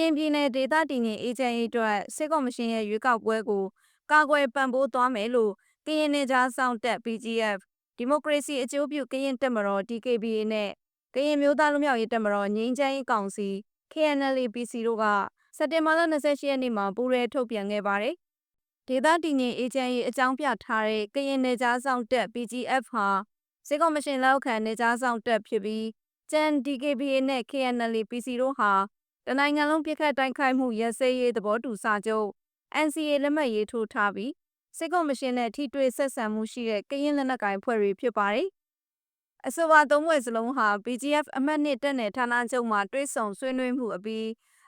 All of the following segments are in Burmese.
ရင်ပြည်နယ်ဒေသတည်ငြိမ်အေးချမ်းရေးအတွက်စစ်ကော်မရှင်ရဲ့ရွေးကောက်ပွဲကိုကာကွယ်ပံ့ပိုးသွားမယ်လို့ကရင်နယ်ခြားစောင့်တပ် BGF ဒီမိုကရေစီအကျိုးပြုကရင်တပ်မတော် DKBA နဲ့ကရင်မျိုးသားလူမျိုးရေးတပ်မတော်ငြိမ်းချမ်းရေးကောင်စီ KNLA-PC တို့ကစက်တင်ဘာလ28ရက်နေ့မှာပူးရဲထုတ်ပြန်ခဲ့ပါတယ်။ဒေသတည်ငြိမ်အေးချမ်းရေးအကြောင်းပြထားတဲ့ကရင်နယ်ခြားစောင့်တပ် BGF ဟာစစ်ကော်မရှင်လက်အောက်ခံနယ်ခြားစောင့်တပ်ဖြစ်ပြီးကျန် DKBA နဲ့ KNLA-PC တို့ဟာ တနိုင်ငံလုံးပြစ်ခတ်တိုက်ခိုက်မှုရပ်စဲရေးသဘောတူစာချုပ် NCA လက်မှတ်ရေးထိုးထားပြီးစစ်ကော်မရှင်နဲ့ထိတွေ့ဆက်ဆံမှုရှိတဲ့ကရင်လက်နက်ကိုင်ဖွဲ့တွေဖြစ်ပါတယ်။အဆိုပါသုံးဖွဲ့စလုံးဟာ BGF အမှတ်နှစ်တပ်နယ်ဌာနချုပ်မှာတွဲဆုံဆွေးနွေးမှုအပြီး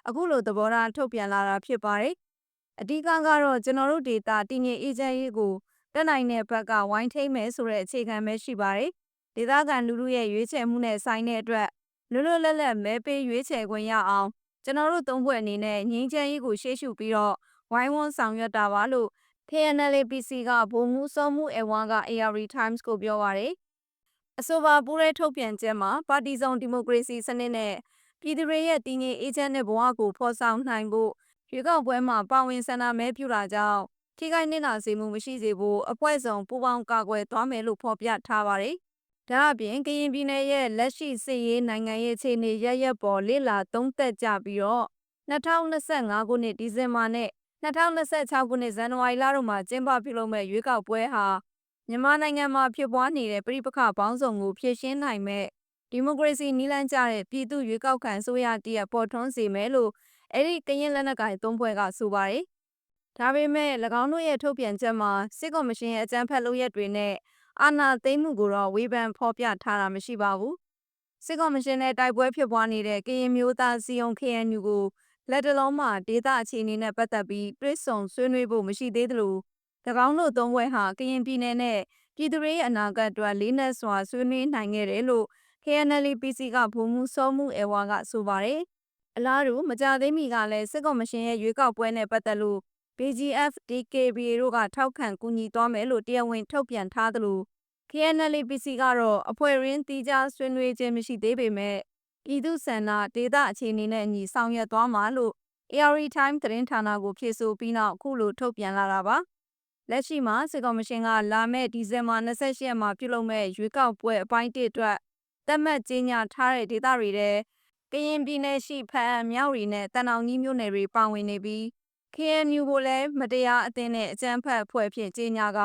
အခုလိုသဘောထားထုတ်ပြန်လာတာဖြစ်ပါတယ်။အဓိကကတော့ကျွန်တော်တို့ဒေတာတည်ငြိမ်အေးချမ်းရေးကိုတက်နိုင်တဲ့ဘက်ကဝိုင်းထိမ့်မယ်ဆိုတဲ့အခြေခံပဲရှိပါတယ်။ဒေသခံလူထုရဲ့ရွေးချယ်မှုနဲ့ဆိုင်တဲ့အတွက်လွတ်လွတ်လပ်လပ်မဲပေးရွေးချယ်ခွင့်ရအောင် ကျွန်တော်တို့သုံးဖွဲ့အနေနဲ့ငြိမ်းချမ်းရေးကိုရှေ့ရှုပြီးတော့ဝိုင်းဝန်းဆောင်ရွက်တာပါလို့ KNLA-PC ကဗိုလ်မှူးစောမှုအဝါက AR Times ကိုပြောပါတယ်။အဆိုပါပူးရဲထုတ်ပြန်ချက်မှာပါတီစုံဒီမိုကရေစီစနစ်နဲ့ပြည်သူတွေရဲ့တည်ငြိမ်အေးချမ်းတဲ့ဘဝကိုဖော်ဆောင်နိုင်ဖို့ရွေးကောက်ပွဲမှာပါဝင်ဆန္ဒမဲပြုတာကြောင့်ထိခိုက်နစ်နာစေမှုမရှိစေဖို့အဖွဲ့စုံပူးပေါင်းကာကွယ်သွားမယ်လို့ဖော်ပြထားပါတယ်။ ဒါအပြင်ကရင်ပြည်နယ်ရဲ့လက်ရှိစစ်ရေးနိုင်ငံရေးအခြေအနေရရက်ပေါ်လေ့လာသုံးသပ်ကြပြီးတော့2025ခုနှစ်ဒီဇင်ဘာနဲ့2026ခုနှစ်ဇန်နဝါရီလတို့မှာကျင်းပပြုလုပ်မဲ့ရွေးကောက်ပွဲဟာမြန်မာနိုင်ငံမှာဖြစ်ပွားနေတဲ့ပြည်ပခပေါင်းစုံကိုဖြည့်ရှင်းနိုင်မဲ့ဒီမိုကရေစီနီးလန်းကျတဲ့ပြည်သူ့ရွေးကောက်ခံဆိုရတည်းပေါ်ထွန်းစေမယ်လို့အဲ့ဒီကရင်လက်နက်ကိုင်သုံးဖွဲ့ကဆိုပါတယ်။ဒါပေမဲ့၎င်းတို့ရဲ့ထုတ်ပြန်ချက်မှာစစ်ကော်မရှင်ရဲ့အကြမ်းဖက်လုပ်ရက်တွေနဲ့ အာဏာသိမ်းမှုကိုတော့ဝေဖန်ဖော်ပြထားတာမရှိပါဘူး။စစ်ကော်မရှင်နဲ့တိုက်ပွဲဖြစ်ပွားနေတဲ့ကရင်မျိုးသားစီယုံ KNU ကိုလက်တလုံးမှာဒေသအခြေအနေနဲ့ပတ်သက်ပြီးတွဲဆုံဆွေးနွေးဖို့မရှိသေးသလို၎င်းတို့သုံးဘွဲဟာကရင်ပြည်နယ်နဲ့ပြည်သူရေးအနာဂတ်အတွက်လေးနက်စွာဆွေးနွေးနိုင်ခဲ့တယ်လို့ KNL-PC ကဗိုလ်မှူးစောမှုအေဝါကဆိုပါတယ်။အလားတူမကြသေးမီကလည်းစစ်ကော်မရှင်ရဲ့ရွေးကောက်ပွဲနဲ့ပတ်သက်လို့ BGF DKBA တို့ကထောက်ခံကူညီသွားမယ်လို့တရားဝင်ထုတ်ပြန်ထားသလို KNL-PC ကတော့အဖွဲ့ရင်းတီးခြားဆွေးနွေးခြင်းမရှိသေးပေမဲ့ပြည်သူဆန္ဒဒေသအခြေအနေနဲ့အညီဆောင်ရွက်သွားမှာလို့ AR Time သတင်းဌာနကိုဖြေဆိုပြီးနောက်အခုလိုထုတ်ပြန်လာတာပါလက်ရှိမှာစစ်ကော်မရှင်ကလာမယ့်ဒီဇင်ဘာ28ရက်မှာပြုလုပ်မဲ့ရွေးကောက်ပွဲအပိုင်း1အတွက်သတ်မှတ်ကြေညာထားတဲ့ဒေသတွေထဲကရင်ပြည်နယ်ရှိဖအံမြောက်ရီနဲ့တန်အောင်ကြီးမြို့နယ်တွေပါဝင်နေပြီး KNU ကိုလည်းမတရားအသင်းနဲ့အကြမ်းဖက်အဖွဲ့ဖြင့်ကြေညာက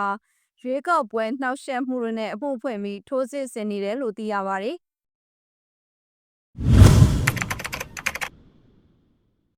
ရွေးကောက်ပွဲနှောက်ယှက်မှုတွေနဲ့အမှုဖွင့်ပြီးထိုးစစ်ဆင်နေတယ်လို့သိရပါတယ်